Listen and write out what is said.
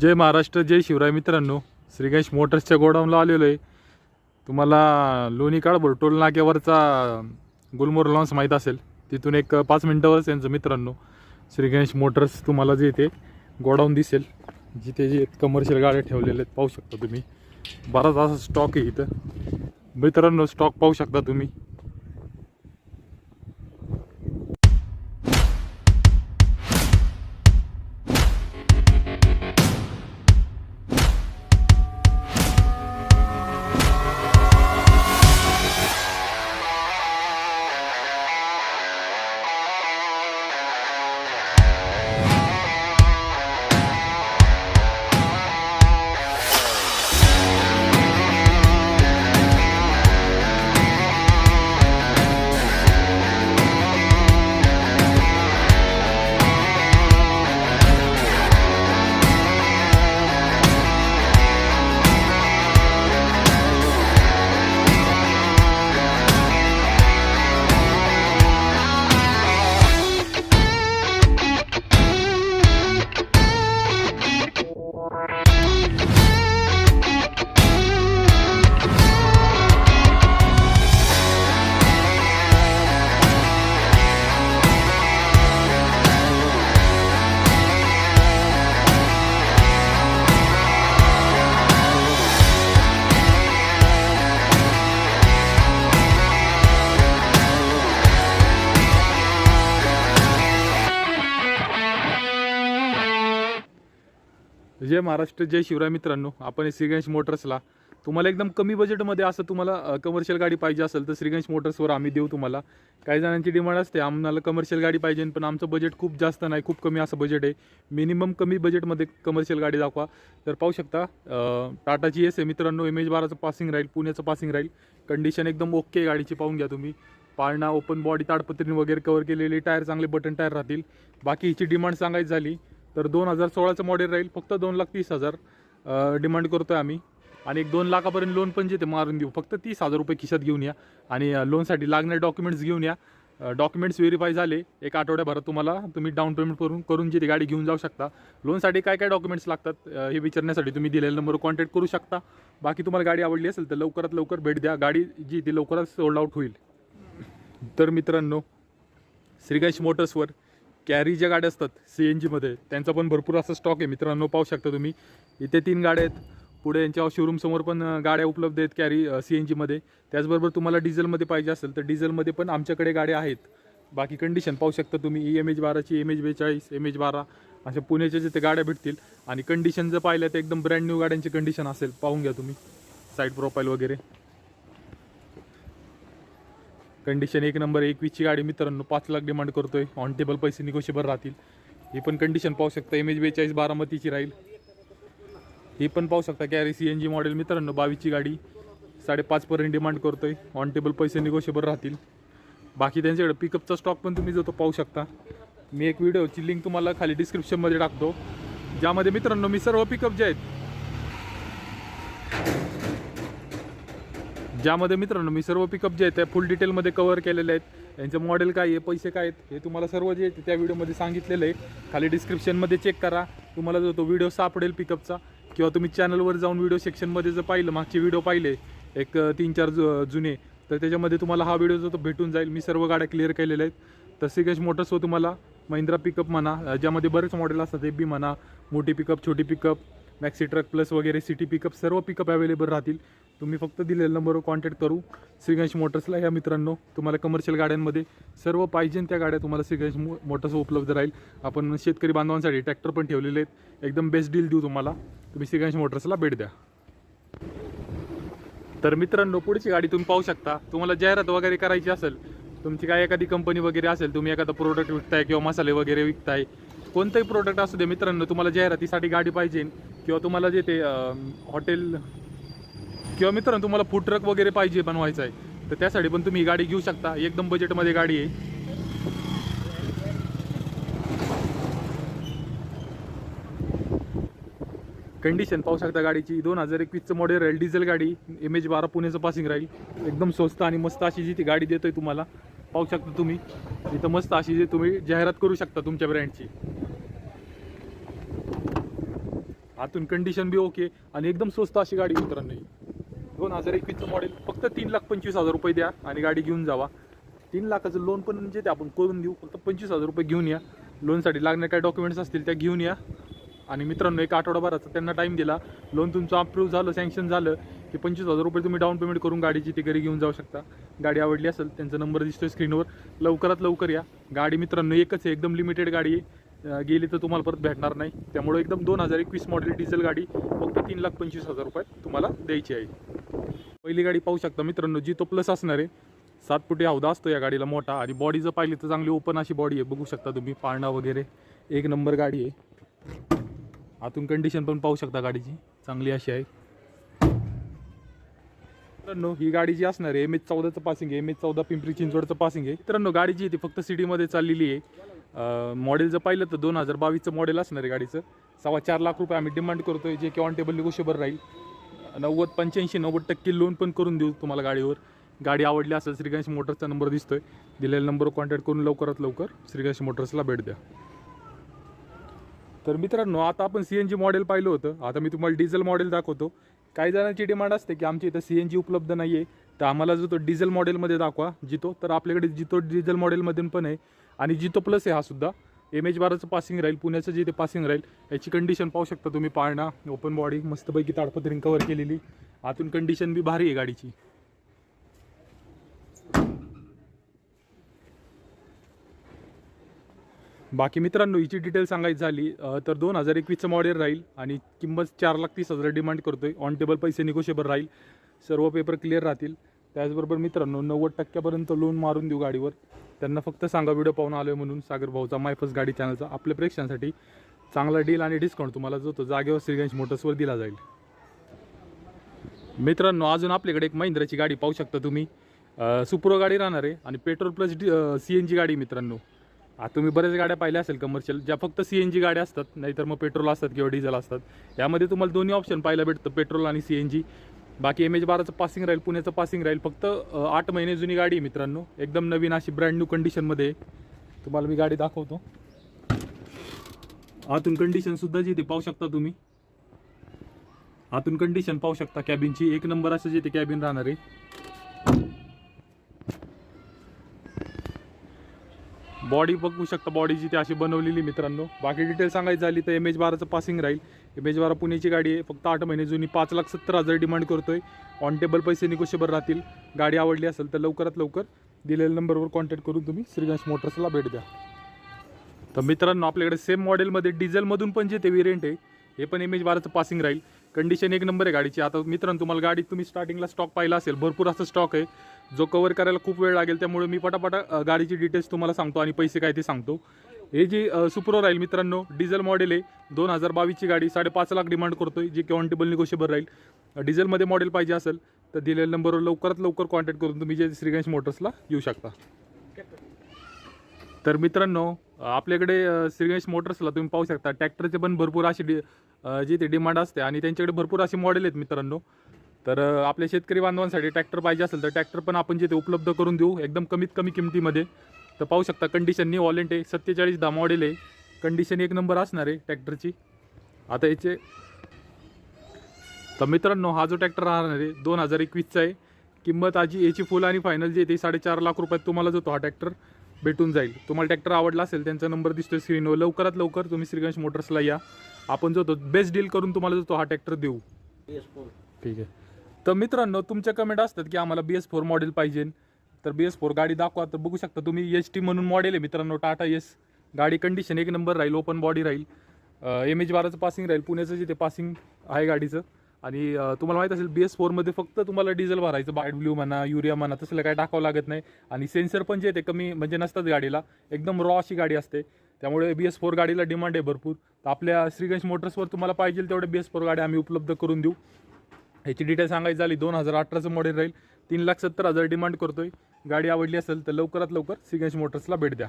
जय महाराष्ट्र जय शिवराय मित्रांनो. श्रीगणेश मोटर्सच्या गोडाऊनला आलेलो आहे. तुम्हाला लोणी काळभोर टोल नाक्यावरचा गुलमोर लॉन्स माहीत असेल. तिथून एक पाच मिनटावरच यांचं मित्रांनो श्रीगणेश मोटर्स तुम्हाला जे ते गोडाऊन दिसेल. जिथे जे कमर्शियल गाड्या ठेवलेल्या आहेत पाहू शकता तुम्ही. बराच असा स्टॉक आहे इथं. मित्रांनो स्टॉक पाहू शकता तुम्ही. जय महाराष्ट्र जय शिवराय मित्रांनो. आपण श्रीगणेश मोटर्सला. तुम्हाला एकदम कमी बजेटमध्ये असं तुम्हाला कमर्शियल गाडी पाहिजे असेल तर श्रीगणेश मोटर्सवर आम्ही देऊ तुम्हाला. काही जणांची डिमांड असते आम्हाला कमर्शियल गाडी पाहिजे पण आमचं बजेट खूप जास्त नाही खूप कमी असं बजेट आहे. मिनिमम कमी बजेटमध्ये कमर्शियल गाडी दाखवा. तर पाहू शकता टाटा टाटाची एस आहे मित्रांनो एम एच बाराचं पासिंग राहील पुण्याचं पासिंग राहील कंडिशन एकदम ओके गाडीची पाहून घ्या तुम्ही. पाळणा ओपन बॉडी ताडपत्रीने वगैरे कवर केलेले टायर चांगले बटन टायर राहतील. बाकी हिची डिमांड सांगायची झाली तर दोन हजार सोळाचं मॉडेल राहील. फक्त दोन लाख तीस हजार डिमांड करतो आहे आम्ही. आणि एक दोन लाखापर्यंत लोन पण जे ते मारून देऊ. फक्त तीस हजार रुपये खिशात घेऊन या. आणि लोनसाठी लागणारे डॉक्युमेंट्स घेऊन या. डॉक्युमेंट्स व्हेरीफाय झाले. एक आठवड्याभरात तुम्हाला तुम्ही डाऊन पेमेंट करून करून जी ती गाडी घेऊन जाऊ शकता. लोनसाठी काय काय डॉक्युमेंट्स लागतात हे विचारण्यासाठी तुम्ही दिलेल्या नंबरवर कॉन्टॅक्ट करू शकता. बाकी तुम्हाला गाडी आवडली असेल तर लवकरात लवकर भेट द्या. गाडी जी ती लवकरच सोल्ड आउट होईल. तर मित्रांनो श्रीगणेश मोटर्सवर कॅरी ज्या गाड्या असतात सी एन जीमध्ये त्यांचा पण भरपूर असा स्टॉक आहे. मित्रांनो पाहू शकता तुम्ही. इथे तीन गाड्या आहेत. पुढे यांच्या शोरूमसमोर पण गाड्या उपलब्ध आहेत कॅरी सी एन जीमध्ये त्याचबरोबर तुम्हाला डिझेलमध्ये पाहिजे असेल तर डिझेलमध्ये पण आमच्याकडे गाड्या आहेत. बाकी कंडिशन पाहू शकता तुम्ही. ई एम एच बाराची एम एच बेचाळीस एम एच बारा अशा पुण्याच्या जिथे गाड्या भेटतील. आणि कंडिशन जर पाहिलं तर एकदम ब्रँड न्यू गाड्यांची कंडिशन असेल. पाहून घ्या तुम्ही. साईड प्रोफाईल वगैरे. कंडिशन एक नंबर एकवीसची गाडी मित्रांनो पाच लाख डिमांड करतोय. ऑन टेबल पैसे निगोशिबल राहतील. ही पण कंडिशन पाहू शकता. एम एच बेचाळीस बारामतीची राहील. ही पण पाहू शकता. Carry C N G model मित्रांनो बावीसची गाडी साडेपाचपर्यंत डिमांड करतोय. ऑन टेबल पैसे निगोशिबल राहतील. बाकी त्यांच्याकडे पिकअपचा स्टॉक पण तुम्ही जो तो पाहू शकता. मी एक व्हिडिओची लिंक तुम्हाला खाली डिस्क्रिप्शनमध्ये टाकतो. ज्यामध्ये मित्रांनो मी सर्व पिकअप जे आहेत ज्यामध्ये मित्रांनो मी सर्व पिकअप जे आहेत त्या फुल डिटेलमध्ये कवर केलेले आहेत. यांचं मॉडेल काय आहे पैसे काय आहेत हे तुम्हाला सर्व जे आहे त्या व्हिडिओमध्ये सांगितलेलं आहे. खाली डिस्क्रिप्शनमध्ये चेक करा. तुम्हाला जो तो व्हिडिओ सापडेल पिकअपचा किंवा तुम्ही चॅनलवर जाऊन व्हिडिओ सेक्शनमध्ये जर पाहिलं मागचे व्हिडिओ पाहिले एक तीन चार जु जुने तर त्याच्यामध्ये तुम्हाला हा व्हिडिओ जो तो भेटून जाईल. मी सर्व गाड्या क्लिअर केलेल्या आहेत. तसे तर मोटर्स हो तुम्हाला महिंद्रा पिकअप म्हणा ज्यामध्ये बरेच मॉडेल असतात ए बी म्हणा मोठी पिकअप छोटी पिकअप मॅक्सी ट्रक प्लस वगैरे सिटी पिकअप सर्व पिकअप अवेलेबल राहतील. तुम्ही फक्त दिलेल्या नंबरवर कॉन्टॅक्ट करू. श्रीगणेश मोटर्सला या मित्रांनो तुम्हाला कमर्शियल गाड्यांमध्ये सर्व पाहिजे त्या गाड्या तुम्हाला श्रीगणेश मो मोटर्स उपलब्ध राहील. आपण शेतकरी बांधवांसाठी ट्रॅक्टर पण ठेवलेले आहेत. एकदम बेस्ट डील देऊ तुम्हाला. तुम्ही श्रीगणेश मोटर्सला भेट द्या. तर मित्रांनो पुढची गाडी तुम्ही पाहू शकता. तुम्हाला जाहिरात वगैरे करायची असेल तुमची काय एखादी कंपनी वगैरे असेल तुम्ही एखादा प्रोडक्ट विकताय किंवा मसाले वगैरे विकताय कोणतंही प्रोडक्ट असू दे मित्रांनो तुम्हाला जाहिरातीसाठी गाडी पाहिजे किंवा तुम्हाला जे ते हॉटेल किंवा मित्रांनो तुम्हाला फूड ट्रक वगैरे पाहिजे बनवायचं आहे तर त्यासाठी पण तुम्ही ही गाडी घेऊ शकता. एकदम बजेटमध्ये गाडी आहे. कंडिशन पाहू शकता गाडीची. दोन हजार एकवीसचं मॉडेल राहील डिझेल गाडी. एम एच बारा पुण्याचं पासिंग राहील. एकदम स्वस्त आणि मस्त अशी जी ती गाडी देतोय तुम्हाला पाहू शकता तुम्ही. इथं मस्त अशी जी तुम्ही जाहिरात करू शकता तुमच्या ब्रँडची आतून कंडिशन बी ओके आणि एकदम स्वस्त अशी गाडी मित्रांनो दोन हजार एकवीसचं मॉडेल फक्त तीन लाख पंचवीस हजार रुपये द्या आणि गाडी घेऊन जावा. तीन लाखाचं लोन पण म्हणजे ते आपण करून देऊ फक्त पंचवीस हजार रुपये घेऊन या. लोनसाठी लागणारे काय डॉक्युमेंट्स असतील त्या घेऊन या. आणि मित्रांनो एक आठवडाभराचा त्यांना टाईम दिला. लोन तुमचं अप्रूव्ह झालं सँक्शन झालं की पंचवीस हजार रुपये तुम्ही डाऊन पेमेंट करून गाडीची ती घरी घेऊन जाऊ शकता. गाडी आवडली असेल त्यांचा नंबर दिसतोय स्क्रीनवर लवकरात लवकर या. गाडी मित्रांनो एकच आहे एकदम लिमिटेड गाडी आहे. गेली तर तुम्हाला परत भेटणार नाही. त्यामुळे एकदम दोन हजार एकवीस मॉडेल डिझेल गाडी फक्त तीन लाख पंचवीस हजार रुपयात तुम्हाला द्यायची आहे. पहिली गाडी पाहू शकता मित्रांनो जी तो प्लस असणार आहे. सात फुटी हौदा असतो या गाडीला मोठा आणि बॉडी जर पाहिली तर चांगली ओपन अशी बॉडी आहे. बघू शकता तुम्ही पाळणा वगैरे. एक नंबर गाडी आहे. आतून कंडिशन पण पाहू शकता गाडीची. चांगली अशी आहे. मित्रांनो ही गाडी जी असणार आहे एम एच चौदाचं पासिंग आहे. एम एच चौदा पिंपरी चिंचवडचं पासिंग आहे. मित्रांनो गाडी जी आहे ती फक्त सिटीमध्ये चाललेली आहे. मॉडेल जर पाहिलं तर दोन हजार बावीसचं मॉडेल असणार आहे गाडीचं. सव्वा चार लाख रुपये आम्ही डिमांड करतोय जे की ऑन टेबल निगोशिएबल राहील. नव्वद पंच्याऐंशी नव्वद टक्के लोन पण करून देऊ तुम्हाला गाडीवर. गाडी आवडली असेल श्रीगणेश मोटर्सचा नंबर दिसतोय. दिलेला नंबर कॉन्टॅक्ट करून लवकरात लवकर श्रीगणेश मोटर्सला भेट द्या. तर मित्रांनो आता आपण सी एन जी मॉडेल पाहिलं होतं. आता मी तुम्हाला डिझेल मॉडेल दाखवतो. काही जणांची डिमांड असते की आमच्या इथं सी एन जी उपलब्ध नाही आहे तर आम्हाला जो तो डिझेल मॉडेलमध्ये दाखवा जितो तर आपल्याकडे जितो डिझेल मॉडेलमध्ये पण आहे आणि जितो प्लस आहे हा सुद्धा. एम एच बाराचं पासिंग राहील पुण्याचं जे ते पासिंग राहील याची कंडिशन पाहू शकता तुम्ही पाळणा ओपन बॉडी मस्तपैकी ताडपत्रीने कवर केलेली. आतून कंडिशन बी भारी आहे गाडीची. बाकी मित्रांनो हिची डिटेल सांगायची झाली तर दोन हजार एकवीसचं मॉडेल राहील आणि किंमत चार लाख तीस हजार डिमांड करतोय. ऑन टेबल पैसे निगोशिएबल राहील. सर्व पेपर क्लिअर राहतील. त्याचबरोबर मित्रांनो नव्वद टक्क्यापर्यंत लोन मारून देऊ गाडीवर. त्यांना फक्त सांगा व्हिडिओ पाहून आलो आहे म्हणून. सागर भाऊचा मायफस गाडी चॅनलचा आपल्या प्रेक्षकांसाठी चांगला डील आणि डिस्काउंट तुम्हाला जो तो जागेवर श्रीगंज मोटर्सवर दिला जाईल. मित्रांनो अजून आपल्याकडे एक महिंद्राची गाडी पाहू शकता तुम्ही. सुप्रो गाडी राहणार आहे आणि petrol plus D C N G गाडी मित्रांनो. आता तुम्ही बऱ्याच गाड्या पाहिल्या असेल कमर्शियल ज्या फक्त सी एन जी गाड्या असतात नाहीतर मग पेट्रोल असतात किंवा डिझेल असतात. यामध्ये तुम्हाला दोन्ही ऑप्शन पाहायला भेटतं पेट्रोल आणि सी एन जी बाकी एम एच बाराचं पासिंग राहील पुण्याचं पासिंग राहील. फक्त आठ महिने जुनी गाडी आहे मित्रांनो. एकदम नवीन अशी ब्रँड न्यू कंडिशनमध्ये तुम्हाला मी गाडी दाखवतो. आतून कंडिशनसुद्धा जी ते पाहू शकता तुम्ही. आतून कंडिशन पाहू शकता कॅबिनची एक नंबर असं जे ते कॅबिन राहणार आहे. बॉडी बघू शकता बॉडीची ती अशी बनवलेली मित्रांनो. बाकी डिटेल सांगायची झाली तर एम एच बाराचं पासिंग राहील. एम एच बारा पुण्याची गाडी आहे. फक्त आठ महिने जुनी पाच लाख सत्तर हजार डिमांड करतोय. ऑन टेबल पैसे निकोशेबर राहतील. गाडी आवडली असेल तर लवकरात लवकर दिलेल्या नंबरवर कॉन्टॅक्ट करून तुम्ही श्रीगंश मोटर्सला भेट द्या. तर मित्रांनो आपल्याकडे सेम मॉडेलमध्ये डिझेलमधून पण जे ते वेरियंट आहे हे पण एम एच बाराचं पासिंग राहील. कंडिशन एक नंबर आहे गाडीची. आता मित्रांनो तुम्हाला गाडीत तुम्ही स्टार्टिंगला स्टॉक पाहिला असेल भरपूर असं स्टॉक आहे. जो कवर करायला खूप वेळ लागेल त्यामुळे मी पटापटा गाडीची डिटेल्स तुम्हाला सांगतो आणि पैसे काय ते सांगतो. हे जी सुप्रो राहील मित्रांनो डिझेल मॉडेल आहे. दोन हजार बावीसची गाडी साडेपाच लाख डिमांड करतो आहे जी कॉन्टेबल निगोशिएबल राहील. डिझेलमध्ये मॉडेल पाहिजे असेल तर दिलेल्या नंबरवर लवकरात लवकर कॉन्टॅक्ट करून तुम्ही जे श्रीगणेश मोटर्सला येऊ शकता. तर मित्रांनो आपल्याकडे श्रीगणेश मोटर्सला तुम्ही पाहू शकता. ट्रॅक्टरचे पण भरपूर अशी डि जी ते डिमांड असते आणि त्यांच्याकडे भरपूर असे मॉडेल आहेत मित्रांनो. तर आपल्या शेतकरी बांधवांसाठी ट्रॅक्टर पाहिजे असेल तर ट्रॅक्टर पण आपण जे ते उपलब्ध करून देऊ एकदम कमीत कमी किमतीमध्ये. तर पाहू शकता कंडिशन न्यू वॉलेंट आहे. सत्तेचाळीस दहा मॉडेल आहे. कंडिशन एक नंबर असणार आहे ट्रॅक्टरची. आता याचे तर मित्रांनो हा जो ट्रॅक्टर राहणार आहे दोन हजार एकवीसचा आहे. किंमत आजी याची फुल आणि फायनल जी आहे ती साडेचार लाख रुपयात तुम्हाला जो तो हा ट्रॅक्टर भेटून जाईल. तुम्हाला ट्रॅक्टर आवडला असेल त्यांचा नंबर दिसतोय स्क्रीनवर लवकरात लवकर तुम्ही श्रीगंश मोटर्सला या. आपण जो तो बेस्ट डील करून तुम्हाला जो तो हा ट्रॅक्टर देऊ. ठीक आहे. तर मित्रांनो तुमच्या कमेंट असतात की आम्हाला बी एस फोर मॉडेल पाहिजे. तर बी एस फोर गाडी दाखवा तर बघू शकता तुम्ही एच टी म्हणून मॉडेल आहे मित्रांनो टाटा एस गाडी कंडिशन एक नंबर राहील ओपन बॉडी राहील. एम एच बाराचं पासिंग राहील पुण्याचं जिथे पासिंग आहे गाडीचं. आणि तुम्हाला माहीत असेल बी एस फोरमध्ये फक्त तुम्हाला डिझेल भरायचं बाय ब्ल्यू म्हणा युरिया म्हणा तसलं काय टाकावं लागत नाही. आणि सेन्सर पण जे ते कमी म्हणजे नसतात गाडीला एकदम रॉ अशी गाडी असते. त्यामुळे बी एस फोर गाडीला डिमांड आहे भरपूर. तर आपल्या श्रीगंज मोटर्सवर तुम्हाला पाहिजे तेवढे बी एस फोर गाडी आम्ही उपलब्ध करून देऊ. ह्याची डिटेल सांगायची झाली दोन हजार अठराचं मॉडेल राहील. तीन लाख सत्तर हजार डिमांड करतोय. गाडी आवडली असेल तर लवकरात लवकर श्रीगंज मोटर्सला भेट द्या.